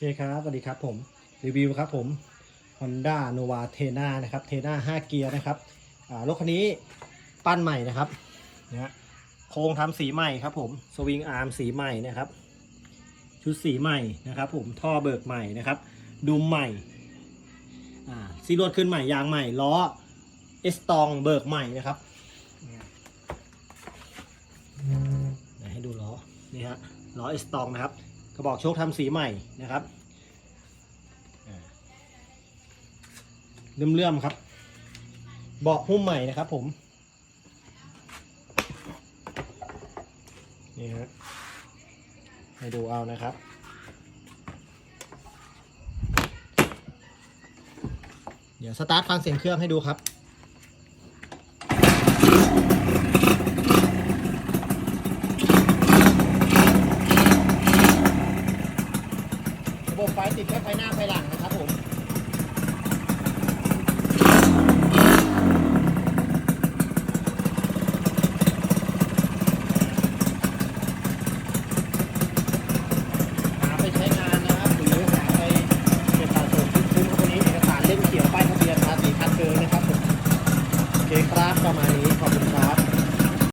เคครับสวัสดีครับผมรีวิวครับผม Honda Nova t e n a นะครับ t e n a 5 เกียร์นะครับรถคันนี้ปั้นใหม่นะครับนะโครงทำสีใหม่ครับผมสวิงอาร์มสีใหม่นะครับ ชุดสีใหม่นะครับ ผมท่อเบิกใหม่นะครับดุมใหม่อ่าซีรวดขึ้นใหม่ยางใหม่ล้อเอสตองเบิกใหม่นะครับเดี๋ยให้ดูล้อนี่ฮะล้อเอสตองนะครับ กระบอกโชคทำสีใหม่นะครับเลื่อมเลื่อมๆครับ เบาะหุ้มใหม่นะครับผม นี่ฮะให้ดูเอานะครับ เดี๋ยวสตาร์ทฟังเสียงเครื่องให้ดูครับ ไฟติดแค่ไฟหน้าไฟหลังนะครับผมเขียวป้ายทะเบียนภาษีคัดเกินนะครับผมโอเคครับประมาณนี้ขอบคุณ